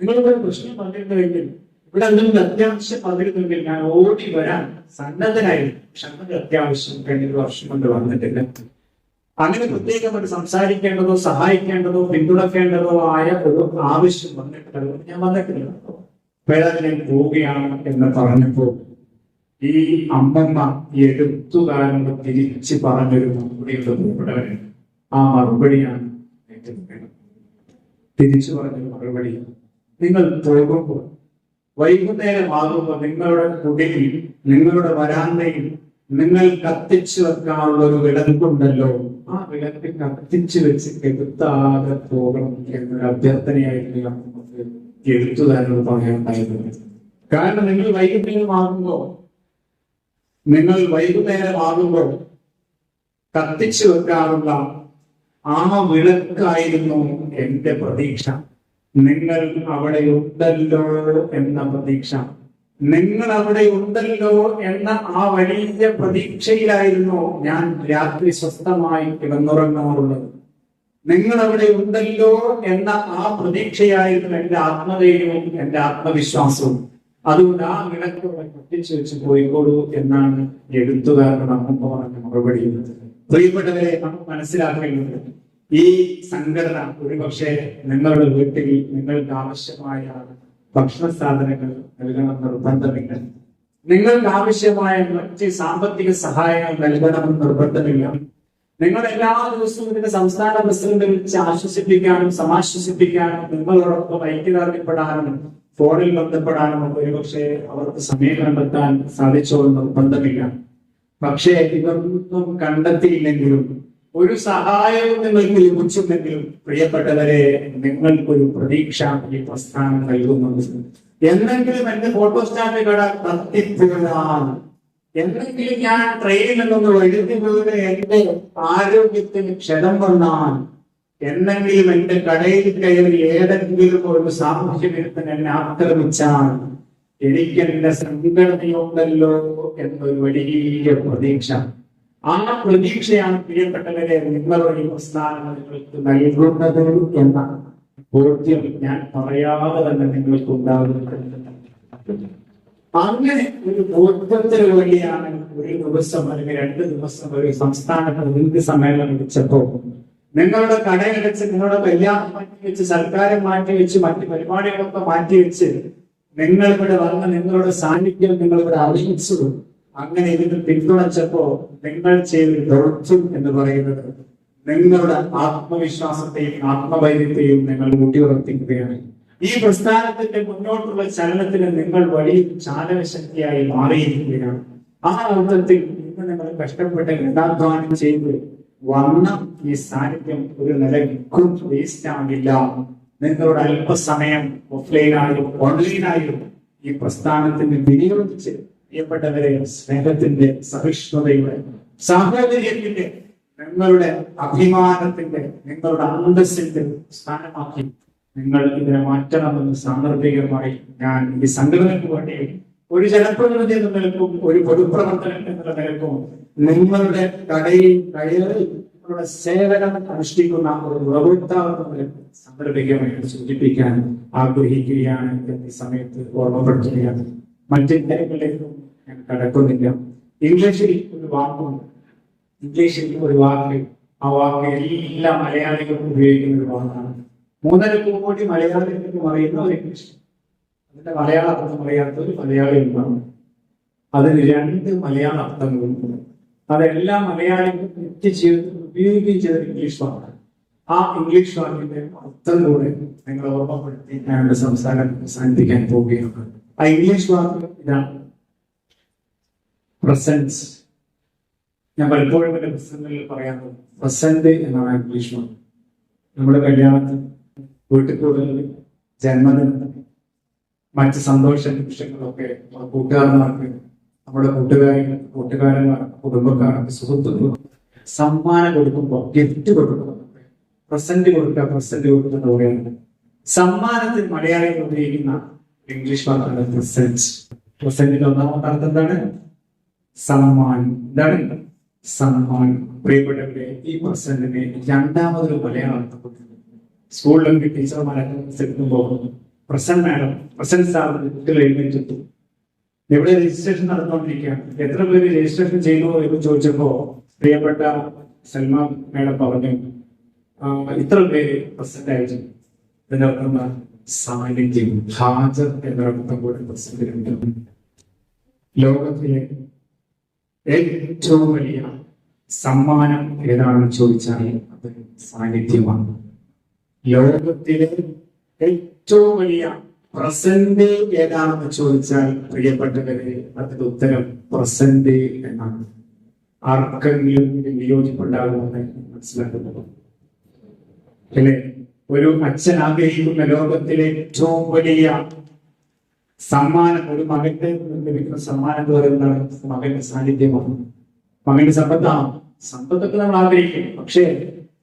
നിങ്ങൾക്കൊരു പ്രശ്നം പങ്കിരുന്നുവെങ്കിൽ ഇവിടെ എന്തെങ്കിലും അത്യാവശ്യം പങ്കിരുന്നുവെങ്കിൽ ഞാൻ ഓടി വരാൻ സന്നദ്ധനായിരുന്നു. പക്ഷെ അങ്ങനെ അത്യാവശ്യം കഴിഞ്ഞൊരു വർഷം കൊണ്ട് വന്നിട്ടില്ല. അങ്ങനെ പ്രത്യേകമായിട്ട് സംസാരിക്കേണ്ടതോ സഹായിക്കേണ്ടതോ പിന്തുണക്കേണ്ടതോ ആയ ഒരു ആവശ്യം വന്നിട്ടില്ല. ഞാൻ വന്നിട്ടില്ല. ഞാൻ പോവുകയാണ് എന്ന് പറഞ്ഞപ്പോൾ ഈ അമ്മമ്മ എടുത്തുകാരനോട് തിരിച്ച് പറഞ്ഞൊരു മറുപടിയുടെ മറുപടി ആ മറുപടിയാണ് തിരിച്ചു പറഞ്ഞൊരു മറുപടി. നിങ്ങൾ പോകുമ്പോൾ വൈകുന്നേരം ആകുമ്പോൾ നിങ്ങളുടെ കുടിയിൽ നിങ്ങളുടെ വരാന്തയിൽ നിങ്ങൾ കത്തിച്ചു വെക്കാനുള്ള ഒരു വിളക്കുണ്ടല്ലോ ആ വിളക്ക് കത്തിച്ചു വെച്ച് കെടുത്താതെ പോകണം എന്നൊരു അഭ്യർത്ഥനയായിരുന്നു എഴുത്തുകാരനോട് പറയാനുണ്ടായത് കാരണം നിങ്ങൾ വൈകുന്നേരം ആകുമ്പോൾ നിങ്ങൾ വൈകുന്നേരമാകുമ്പോൾ കത്തിച്ചു വെക്കാറുള്ള ആ വിളക്കായിരുന്നു എന്റെ പ്രതീക്ഷ. നിങ്ങൾ അവിടെ ഉണ്ടല്ലോ എന്ന പ്രതീക്ഷ. നിങ്ങൾ അവിടെ ഉണ്ടല്ലോ എന്ന ആ വലിയ പ്രതീക്ഷയിലായിരുന്നു ഞാൻ രാത്രി സ്വസ്ഥമായി കിടന്നുറങ്ങാറുള്ളത്. നിങ്ങൾ അവിടെ ഉണ്ടല്ലോ എന്ന ആ പ്രതീക്ഷയായിരുന്നു എന്റെ ആത്മധൈര്യവും എന്റെ ആത്മവിശ്വാസവും. അതുകൊണ്ട് ആ വിളക്ക് കത്തിച്ചു വെച്ച് പോയിക്കോളൂ എന്നാണ് എഴുത്തുകാരനോട് അമ്മ പറഞ്ഞ മറുപടി. പ്രിയപ്പെട്ടവരെ നമ്മൾ മനസ്സിലാക്കേണ്ടത് ഈ സംഘടന ഒരുപക്ഷെ നിങ്ങളുടെ വീട്ടിൽ നിങ്ങൾക്ക് ആവശ്യമായ ഭക്ഷണ സാധനങ്ങൾ നൽകണം നിർബന്ധമില്ല. നിങ്ങൾക്ക് ആവശ്യമായ മറ്റ് സാമ്പത്തിക സഹായങ്ങൾ നൽകണമെന്ന് നിർബന്ധമില്ല. നിങ്ങൾ എല്ലാ ദിവസവും ഇതിന്റെ സംസ്ഥാന പ്രസിഡന്റ് വിളിച്ച് ആശ്വസിപ്പിക്കാനും സമാശ്വസിപ്പിക്കാനും നിങ്ങളോടൊപ്പം ഐക്യദാർഢ്യപ്പെടാനും ഫോണിൽ ബന്ധപ്പെടാനും ഒരുപക്ഷെ അവർക്ക് സമയം കണ്ടെത്താൻ സാധിച്ചോളും ബന്ധമില്ല പക്ഷേ ഇതൊന്നും കണ്ടെത്തിയില്ലെങ്കിലും ഒരു സഹായവും നിങ്ങൾക്ക് ലഭിച്ചില്ലെങ്കിലും പ്രിയപ്പെട്ടവരെ നിങ്ങൾക്കൊരു പ്രതീക്ഷ ഈ പ്രസ്ഥാനം നൽകുന്നുണ്ട്. എന്തെങ്കിലും എന്റെ ഫോട്ടോസ്റ്റാറ്റ് കട കത്തിപ്പോയാൽ എന്തെങ്കിലും ഞാൻ ട്രെയിനിൽ നിന്ന് ഒഴുകുന്നത് എന്റെ ആരോഗ്യത്തിന് ക്ഷതം വന്നാൽ എന്തെങ്കിലും എന്റെ കടയിൽ കയറി ഏതെങ്കിലും ഒരു സാമൂഹ്യത്തിന് എന്നെ ആക്രമിച്ചാൽ എനിക്ക് എന്റെ സംഘടനയുണ്ടല്ലോ എന്നൊരു വലിയ പ്രതീക്ഷ. ആ പ്രതീക്ഷയാണ് പ്രിയപ്പെട്ടവരെ നിങ്ങളുടെ ഈ നിങ്ങൾക്ക് നൽകുന്നത് എന്ന ബോധ്യം. ഞാൻ പറയാതെ തന്നെ നിങ്ങൾക്ക് ഉണ്ടാകുന്നുണ്ട് അങ്ങനെ ഒരു ബോധത്തിന് വേണ്ടിയാണ് ഒരു ദിവസം അല്ലെങ്കിൽ രണ്ട് ദിവസം ഒരു സംസ്ഥാന പ്രതിനിധി സമ്മേളനം വിളിച്ചപ്പോ നിങ്ങളുടെ കടയടച്ച് നിങ്ങളുടെ കല്യാണം മാറ്റി വെച്ച് മാറ്റിവെച്ച് മാറ്റി പരിപാടികളൊക്കെ മാറ്റി വെച്ച് നിങ്ങൾ ഇവിടെ വന്ന് നിങ്ങളുടെ സാന്നിധ്യം നിങ്ങൾ ഇവിടെ അറിയിച്ചു. അങ്ങനെ ഇതിന് പിന്തുണച്ചപ്പോ നിങ്ങൾ ചെയ്തൊരു ദൗത്യം എന്ന് പറയുന്നത് നിങ്ങളുടെ ആത്മവിശ്വാസത്തെയും ആത്മവൈദ്യത്തെയും നിങ്ങൾ ഊട്ടിയുറപ്പിക്കുകയാണ്. ഈ പ്രസ്ഥാനത്തിന്റെ മുന്നോട്ടുള്ള ചലനത്തിന് നിങ്ങൾ വലിയ ചാലകശക്തിയായി മാറിയിരിക്കുകയാണ്. ആ അർത്ഥത്തിൽ ഇന്ന് നിങ്ങൾ കഷ്ടപ്പെട്ട് ഗതാധ്വാനം ചെയ്ത് വന്ന ഈ സാന്നിധ്യം ഒരു നിലക്കും വേസ്റ്റ് ആകില്ല നിങ്ങളുടെ അല്പസമയം ഓഫ്ലൈനായും ഓൺലൈനായും ഈ പ്രസ്ഥാനത്തിന് വിനിയോഗിച്ച് പ്രിയപ്പെട്ടവരെ സ്നേഹത്തിന്റെ സഹിഷ്ണുതയുടെ സാഹോദര്യത്തിന്റെ നിങ്ങളുടെ അഭിമാനത്തിന്റെ നിങ്ങളുടെ അന്തസ്സിന്റെ സ്ഥാനമാക്കി നിങ്ങൾ ഇതിനെ മാറ്റണമെന്ന് സാന്ദർഭികമായി ഞാൻ ഈ സംഘടനയ്ക്ക് വേണ്ടി ഒരു ജനപ്രതിനിധി എന്ന നിലക്കും ഒരു പൊതുപ്രവർത്തനം എന്ന നിലക്കും നിങ്ങളുടെ കടയിൽ കയറി നിങ്ങളുടെ സേവനം അനുഷ്ഠിക്കുന്ന ഒരു ഉപഭോക്താവ് എന്ന നിലക്കും സാന്ദർഭികമായി സൂചിപ്പിക്കാൻ ആഗ്രഹിക്കുകയാണ് ഈ സമയത്ത് ഓർമ്മപ്പെടുത്തുകയാണ്. മറ്റ് കാര്യങ്ങളിലേക്കും ഞാൻ കടക്കുന്നില്ല. ഇംഗ്ലീഷിൽ ഒരു വാക്കുണ്ട്. ഇംഗ്ലീഷിൽ ഒരു വാക്ക് ആ വാക്ക് എല്ലാ മലയാളികളും ഉപയോഗിക്കുന്ന ഒരു വാക്കാണ്. മൂന്നര കോടി എന്ന് പറയുന്ന ഒരു ഇംഗ്ലീഷ് അതിന്റെ മലയാള അർത്ഥം അറിയാത്ത ഒരു മലയാളി ഉണ്ടാവും അതിന് രണ്ട് മലയാള അർത്ഥങ്ങളുണ്ട് അതെല്ലാ മലയാളികളും നിത്യജീവിതത്തിൽ ഉപയോഗിക്കുകയും ചെയ്ത ഇംഗ്ലീഷ് വാക്കാണ് ആ ഇംഗ്ലീഷ് വാക്കിന്റെ അർത്ഥം കൂടെ നിങ്ങൾ ഓർമ്മപ്പെടുത്തി ഞാൻ എന്റെ സംസാരം അവസാനിപ്പിക്കാൻ പോവുകയാണ്. ആ ഇംഗ്ലീഷ് വാക്ക് ഇതാണ്. പ്രസൻസ് ഞാൻ പലപ്പോഴും എന്റെ പ്രസന്റിൽ പറയാറുണ്ട്. പ്രസന്റ് എന്നാണ് ഇംഗ്ലീഷ് വാക്ക് നമ്മുടെ കല്യാണത്തിന് വീട്ടിൽ കൂടുതൽ ജന്മദിനം മറ്റ് സന്തോഷ നിമിഷങ്ങളൊക്കെ നമ്മുടെ കൂട്ടുകാരന്മാർക്ക് നമ്മുടെ കൂട്ടുകാരികൾ കൂട്ടുകാരന്മാർക്ക് കുടുംബക്കാർക്ക് സുഹൃത്തുക്കൾ സമ്മാനം കൊടുക്കുമ്പോൾ ഗിഫ്റ്റ് കൊടുക്കുമ്പോൾ പ്രസന്റ് കൊടുക്കുക പ്രസന്റ് കൊടുക്കുക എന്ന് പറയുന്നത് സമ്മാനത്തിൽ മലയാളികൾ ഉപയോഗിക്കുന്ന ഇംഗ്ലീഷ് വാക്കാണ് പ്രസന്റ് പ്രസന്റിന്റെ ഒന്നാമത്തെ അർത്ഥം എന്താണ്? സമ്മാനം. എന്താണ്? സമ്മാനം. പ്രിയപ്പെട്ടവരെ ഈ പ്രസന്റിനെ രണ്ടാമതൊരു മലയാളം അർത്ഥം സ്കൂളിലൊക്കെ ടീച്ചർമാരൊക്കെ പോകുന്നു. പ്രസന്റ് മാഡം പ്രസന്റ് സാർ കുട്ടികൾ എഴുന്നേറ്റെത്തും എവിടെ രജിസ്ട്രേഷൻ നടന്നുകൊണ്ടിരിക്കുകയാണ് എത്ര പേര് രജിസ്ട്രേഷൻ ചെയ്തു എന്ന് ചോദിച്ചപ്പോ പ്രിയപ്പെട്ട സൽമ മാഡം പറഞ്ഞു "ആ, ഇത്ര പേര് പ്രസന്റ് ആയിരുന്നു ഇതിനർത്ഥം? സാന്നിധ്യം ഹാജർ എന്നർത്ഥം കൂടെ പ്രസന്റ് ലോകത്തിലെ ഏറ്റവും വലിയ സമ്മാനം ഏതാണെന്ന് ചോദിച്ചാൽ അത് സാന്നിധ്യമാണ്. ലോകത്തിലെ ഏറ്റവും വലിയ പ്രസന്റേ ഏതാണെന്ന് ചോദിച്ചാൽ പ്രിയപ്പെട്ടവരെ അതിന്റെ ഉത്തരം പ്രസന്റേ എന്നാണ്. ആർക്കെങ്കിലും വിയോജിപ്പുണ്ടാകുമെന്ന് മനസ്സിലാക്കുന്നത് അല്ലെ? ഒരു അച്ഛൻ ആഗ്രഹിക്കുന്ന ലോകത്തിലെ ഏറ്റവും വലിയ സമ്മാനം ഒരു മകന്റെ ലഭിക്കുന്ന സമ്മാനം എന്ന് പറയുന്നതാണ് മകന്റെ സാന്നിധ്യമാണ്. മകന്റെ സമ്പത്താണ് സമ്പത്തൊക്കെ നമ്മൾ ആഗ്രഹിക്കും പക്ഷേ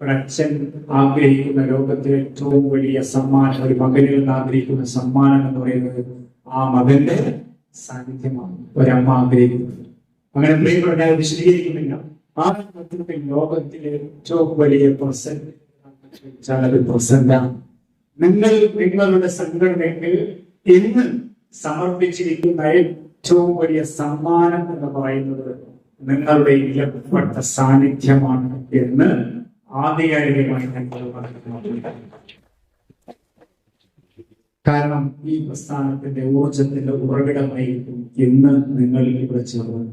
ഒരച്ഛൻ ആഗ്രഹിക്കുന്ന ലോകത്തിലെ ഏറ്റവും വലിയ സമ്മാനം ഒരു മകനിൽ നിന്ന് ആഗ്രഹിക്കുന്ന സമ്മാനം എന്ന് പറയുന്നത് ആ മകന്റെ സാന്നിധ്യമാണ്. ഒരമ്മ ആഗ്രഹിക്കുന്നത്. അങ്ങനെ പ്രിയപ്പെട്ട ഞാൻ വിശദീകരിക്കുന്നില്ല. ആ അർത്ഥത്തിൽ ലോകത്തിലെ ഏറ്റവും വലിയ പ്രസന്റ് പ്രസന്റാണ് നിങ്ങൾ നിങ്ങളുടെ സംഘടനയ്ക്ക് ഇന്ന് സമർപ്പിച്ചിരിക്കുന്ന ഏറ്റവും വലിയ സമ്മാനം എന്ന് പറയുന്നത് നിങ്ങളുടെ ഇലപ്പെട്ട സാന്നിധ്യമാണ് എന്ന് കാരണം ഈ പ്രസ്ഥാനത്തിന്റെ ഊർജത്തിന്റെ ഉറവിടമായിരിക്കും ഇന്ന് നിങ്ങൾ ഇവിടെ ചേർന്നത്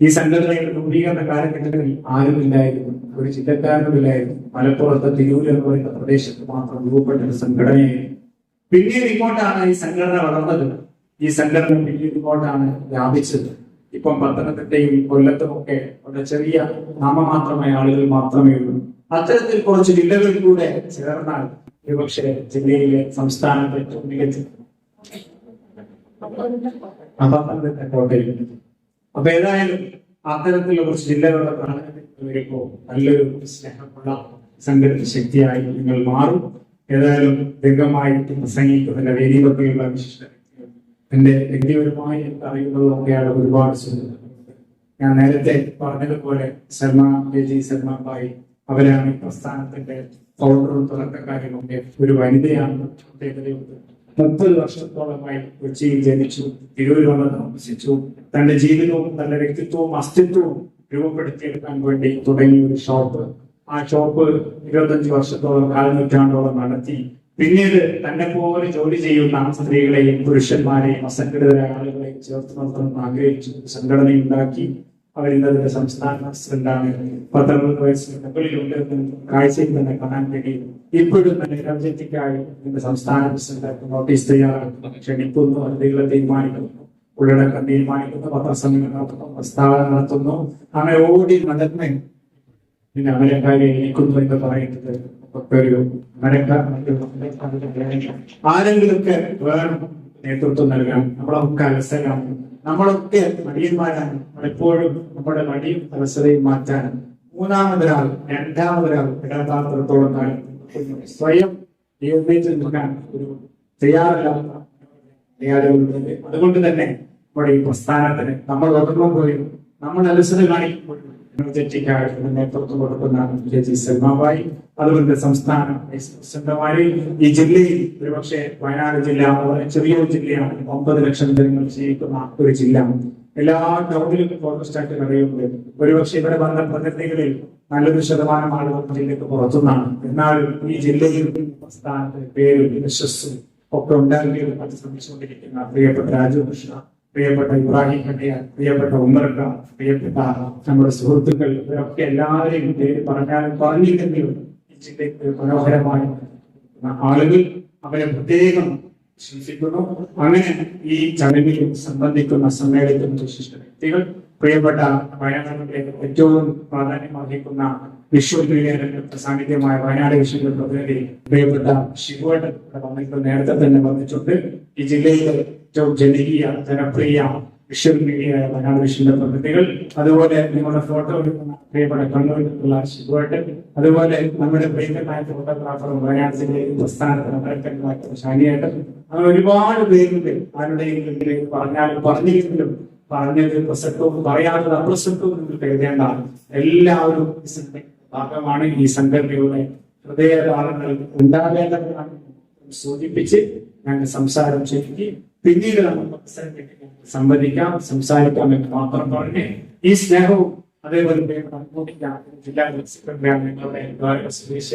ഈ സംഘടനയുടെ രൂപീകരണ കാലഘട്ടത്തിൽ ആരുമില്ലായിരുന്നു ഒരു ചിന്തക്കാരനുമില്ലായിരുന്നു മലപ്പുറത്ത് തിരൂർ എന്ന് പറയുന്ന പ്രദേശത്ത് മാത്രം രൂപപ്പെട്ട ഒരു സംഘടനയായിരുന്നു. പിന്നീട് ഇങ്ങോട്ടാണ് ഈ സംഘടന വളർന്നത്. ഈ സംഘടന പിന്നീട് ഇങ്ങോട്ടാണ് വ്യാപിച്ചത്. ഇപ്പം പത്തനംതിട്ടയും കൊല്ലത്തും ഒക്കെ വളരെ ചെറിയ നാമമാത്രമായ ആളുകൾ മാത്രമേ ഉള്ളൂ. അത്തരത്തിൽ കുറച്ച് ജില്ലകളിൽ കൂടെ ചേർന്നാൽ ഒരുപക്ഷെ ജില്ലയിലെ സംസ്ഥാനത്തെ ഏറ്റവും മികച്ച അപ്പൊ ഏതായാലും അത്തരത്തിലുള്ള കുറച്ച് ജില്ലകളുടെ പ്രാധാന്യം വരുമ്പോൾ നല്ലൊരു സ്നേഹമുള്ള സംഘടന ശക്തിയായി നിങ്ങൾ മാറും. ഏതായാലും ദീർഘമായി പ്രസംഗിക്കുന്നതിന്റെ വേദിയിലൊക്കെയുള്ള വിശിഷ്ട എന്റെ വ്യക്തിപരമായി എനിക്ക് അറിയുന്നതൊക്കെയാണ് ഒരുപാട് സുഹൃത്തുക്കളുണ്ട് ഞാൻ നേരത്തെ പറഞ്ഞതുപോലെ ശർമ്മ ജി ശർമ്മ ഭായി അവരാണ് ഈ പ്രസ്ഥാനത്തിന്റെ ഫൗണ്ടറും തുടക്കക്കാരും ഒരു വനിതയാണ് മുപ്പത് വർഷത്തോളമായി കൊച്ചിയിൽ ജനിച്ചു തിരുവനന്തപുരം താമസിച്ചു. തന്റെ ജീവിതവും തന്റെ വ്യക്തിത്വവും അസ്തിത്വവും രൂപപ്പെടുത്തിയെടുക്കാൻ വേണ്ടി തുടങ്ങിയ ഒരു ഷോപ്പ് ആ ഷോപ്പ് ഇരുപത്തഞ്ച് വർഷത്തോളം കാൽനൂറ്റാണ്ടോളം നടത്തി. പിന്നീട് തന്നെ പോലെ ജോലി ചെയ്യുന്ന സ്ത്രീകളെയും പുരുഷന്മാരെയും അസംഘടിതരായ ആളുകളെയും ചേർത്ത് നിർത്തണമെന്ന് ആഗ്രഹിച്ചു സംഘടന ഉണ്ടാക്കി അവരിന്നതിന്റെ സംസ്ഥാന പ്രസിഡന്റാണ് പത്തൊമ്പത് വയസ്സിന് മുകളിലുണ്ട് കാഴ്ചയിൽ തന്നെ കാണാൻ കഴിയും. ഇപ്പോഴും തന്നെ രാജ്യത്തേക്കായി ഇതിന്റെ സംസ്ഥാന പ്രസിഡന്റ് നോട്ടീസ് തയ്യാറാക്കുന്നു ക്ഷണിക്കുന്നു അതിഥികളെ തീരുമാനിക്കുന്നു. ഉള്ളടക്കം തീരുമാനിക്കുന്നു പത്രസമ്മേളനം നടത്തുന്നു പ്രസ്താവന നടത്തുന്നു. അങ്ങനെ ഓടി നടന്ന് പിന്നെ അമരക്കാരെ എണീക്കുന്നു എന്ന് പറയുന്നത് ഒരു അമരക്കാർ വേണം നേതൃത്വം നൽകാം നമ്മളൊക്കെ അലസരാണ്. നമ്മളൊക്കെ മടിയന്മാരാണ്. പലപ്പോഴും നമ്മുടെ മടിയും അവസരയും മാറ്റാൻ മൂന്നാമതൊരാൾ രണ്ടാമതൊരാൾ കാലം സ്വയം നിയന്ത്രിച്ച് നിൽക്കാൻ ഒരു തയ്യാറല്ലാത്ത അതുകൊണ്ട് തന്നെ നമ്മുടെ ഈ പ്രസ്ഥാനത്തിന് നമ്മൾ ഒതുങ്ങുമ്പോഴും നമ്മൾ അലസത കാണിക്കുമ്പോഴും എനർജറ്റിക്കായിട്ട് നേതൃത്വം കൊടുക്കുന്ന ജി ശർമ്മബായി അതുപോലെ സംസ്ഥാന വൈസ് പ്രസിഡന്റുമാര് ഈ ജില്ലയിൽ ഒരുപക്ഷെ വയനാട് ജില്ല ചെറിയൊരു ജില്ലയാണ്. ഒമ്പത് ലക്ഷം ജനങ്ങൾ ജീവിക്കുന്ന ഒരു ജില്ല. എല്ലാ ടൗണിലും ഫോട്ടോസ്റ്റാറ്റ് അറിയുന്നത് ഒരുപക്ഷെ ഇവരെ വന്ന പ്രതിനിധികളിൽ നല്ലൊരു ശതമാനം ആളുകൾ ജില്ലയ്ക്ക് പുറത്തുനിന്നാണ്. എന്നാലും ഈ ജില്ലയിൽ പ്രസ്ഥാനത്തിന്റെ പേരും യശസ്സും ഒക്കെ ഉണ്ടാക്കി അത് ശ്രമിച്ചുകൊണ്ടിരിക്കുന്ന പ്രിയപ്പെട്ട രാജകൃഷ്ണ പ്രിയപ്പെട്ട ഇബ്രാഹിം കണ്ടയാൻ പ്രിയപ്പെട്ട ഉമ്മർക്ക പ്രിയപ്പെട്ട നമ്മുടെ സുഹൃത്തുക്കൾ ഇവരൊക്കെ എല്ലാവരെയും പേര് പറഞ്ഞാലും പറഞ്ഞിട്ടുണ്ട് ജില്ലയ്ക്ക് മനോഹരമായ ആളുകൾ അവരെ പ്രത്യേകം ശംസിക്കുന്നു അങ്ങനെ ഈ ചടങ്ങിൽ സംബന്ധിക്കുന്ന സമ്മേളനത്തിന് വിശിഷ്ട വ്യക്തികൾ പ്രിയപ്പെട്ട വയനാടിന്റെ ഏറ്റവും പ്രാധാന്യം അർഹിക്കുന്ന വിശ്വവിദ്യാലയത്തിന്റെ സാന്നിധ്യമായ വയനാട് വിഷയങ്ങളുടെ പ്രതിനിധി പ്രിയപ്പെട്ട ശിവോട് വന്നിട്ട് നേരത്തെ തന്നെ വന്നിട്ടുണ്ട്. ഈ ജില്ലയിലെ ഏറ്റവും ജനകീയ ജനപ്രിയ വിഷ്വൽ മീഡിയയായ മലയാള വിഷയന്റെ പ്രതിനിധികൾ. അതുപോലെ നിങ്ങളുടെ ഫോട്ടോ എടുക്കുന്ന പ്രിയപ്പെട്ട കണ്ണൂരിലുള്ള ശിവട്ടൻ അതുപോലെ നമ്മുടെ പ്രിയങ്കരനായ ഫോട്ടോഗ്രാഫറും വയനാട് ജില്ലയിൽ പ്രസ്ഥാനത്തിന് അമരക്കന്മാരും ഷാനിയായിട്ടും അങ്ങനെ ഒരുപാട് പേരുണ്ട് ആരുടെയെങ്കിലും ഇങ്ങനെ പറഞ്ഞാലും പറഞ്ഞില്ലെങ്കിലും പറഞ്ഞത് പ്രസക്തവും പറയാത്തത് അപ്രസക്തവും നിങ്ങൾക്ക് എഴുതേണ്ട എല്ലാവരും ഇതിന്റെ ഭാഗമാണ്. ഈ സംഘടനയുടെ ഹൃദയതാളങ്ങൾ ഉണ്ടാകേണ്ടതാണ് സൂചിപ്പിച്ച് ഞങ്ങൾ സംസാരം ചുരുക്കി പിന്നീട് നമുക്ക് സംവദിക്കാം സംസാരിക്കാം എന്ന് മാത്രം പറഞ്ഞ് ഈ സ്നേഹവും അതേപോലെ ജില്ലാ സെക്രട്ടറിയാണ്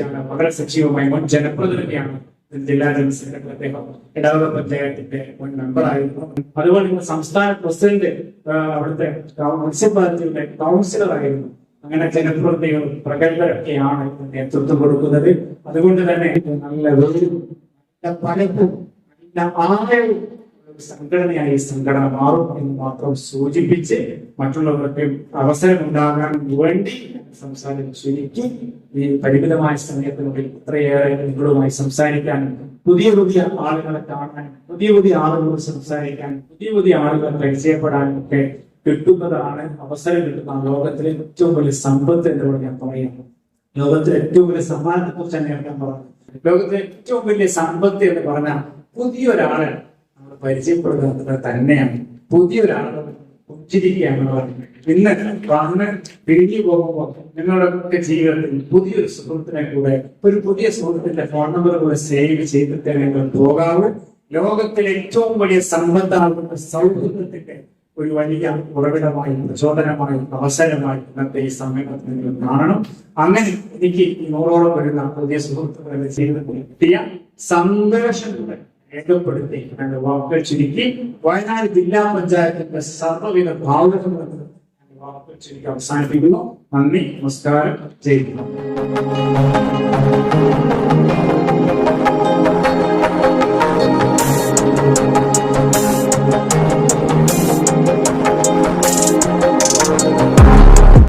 ഞങ്ങളുടെ സജീവമായി മുൻ ജനപ്രതിനിധിയാണ് ജില്ലാ ജനറൽ അദ്ദേഹം. ഇടവക പഞ്ചായത്തിന്റെ മുൻ മെമ്പറായിരുന്നു അതുപോലെ തന്നെ സംസ്ഥാന പ്രസിഡന്റ് അവിടുത്തെ മുനിസിപ്പാലിറ്റിയുടെ കൗൺസിലർ ആയിരുന്നു. അങ്ങനെ ജനപ്രതിനിധികൾ പ്രഗത്ഭരൊക്കെയാണ് നേതൃത്വം കൊടുക്കുന്നത്. അതുകൊണ്ട് തന്നെ നല്ല വെറും നല്ല പലപ്പും നല്ല ആഴവും സംഘടനയായി സംഘടന മാറും എന്ന് മാത്രം സൂചിപ്പിച്ച് മറ്റുള്ളവർക്ക് അവസരം ഉണ്ടാകാൻ വേണ്ടി സംസാരം ശരിക്ക് ഈ പരിമിതമായ സമയത്തിനുള്ളിൽ ഇത്രയേറെ നിങ്ങളുമായി സംസാരിക്കാനും പുതിയ പുതിയ ആളുകളെ കാണാനും പുതിയ പുതിയ ആളുകളോട് സംസാരിക്കാനും പുതിയ പുതിയ ആളുകളെ പരിചയപ്പെടാനും ഒക്കെ കിട്ടുന്നതാണ് അവസരം കിട്ടുന്ന ലോകത്തിലെ ഏറ്റവും വലിയ സമ്പത്ത് എന്നോട് ഞാൻ പറയുന്നു ലോകത്തിലെ ഏറ്റവും വലിയ സമ്മാനത്തെ കുറിച്ച് തന്നെയാണ് ഞാൻ പറഞ്ഞത് ലോകത്തിലെ ഏറ്റവും വലിയ സമ്പത്ത് എന്ന് പറഞ്ഞാൽ പുതിയൊരാളെ നമ്മൾ പരിചയപ്പെടുന്നത് തന്നെയാണ്. പുതിയൊരാളെ പുഞ്ചിരിക്കുകയാണ് പറഞ്ഞത് ഇന്ന് വന്ന് പിരിഞ്ഞു പോകുമ്പോൾ നിങ്ങളുടെ ജീവിതത്തിൽ പുതിയൊരു സുഹൃത്തിനെ കൂടെ ഒരു പുതിയ സുഹൃത്തിന്റെ ഫോൺ നമ്പർ കൂടെ സേവ് ചെയ്തിട്ട് നിങ്ങൾ പോകാവൂ. ലോകത്തിലെ ഏറ്റവും വലിയ സമ്പത്താകുന്ന സൗഹൃദത്തിന്റെ ഒരു വലിയ ഉറവിടമായി പ്രചോദനമായി അവസരമായി ഇന്നത്തെ ഈ സമയത്ത് നിങ്ങൾ കാണണം. അങ്ങനെ എനിക്ക് നൂറോളം വരുന്ന പുതിയ സുഹൃത്തുക്കളുടെ ജീവിതത്തിൽ കിട്ടിയ സന്തോഷങ്ങളെ രേഖപ്പെടുത്തി വാക്കുകൾ ചുരുക്കി. വയനാട് ജില്ലാ പഞ്ചായത്തിന്റെ സർവവിധ ഭാവുകങ്ങളും വാക്കുകൾ ചുരുക്കി അവസാനിപ്പിക്കുന്നു. നന്ദി. നമസ്കാരം. ജയിക്കുന്നു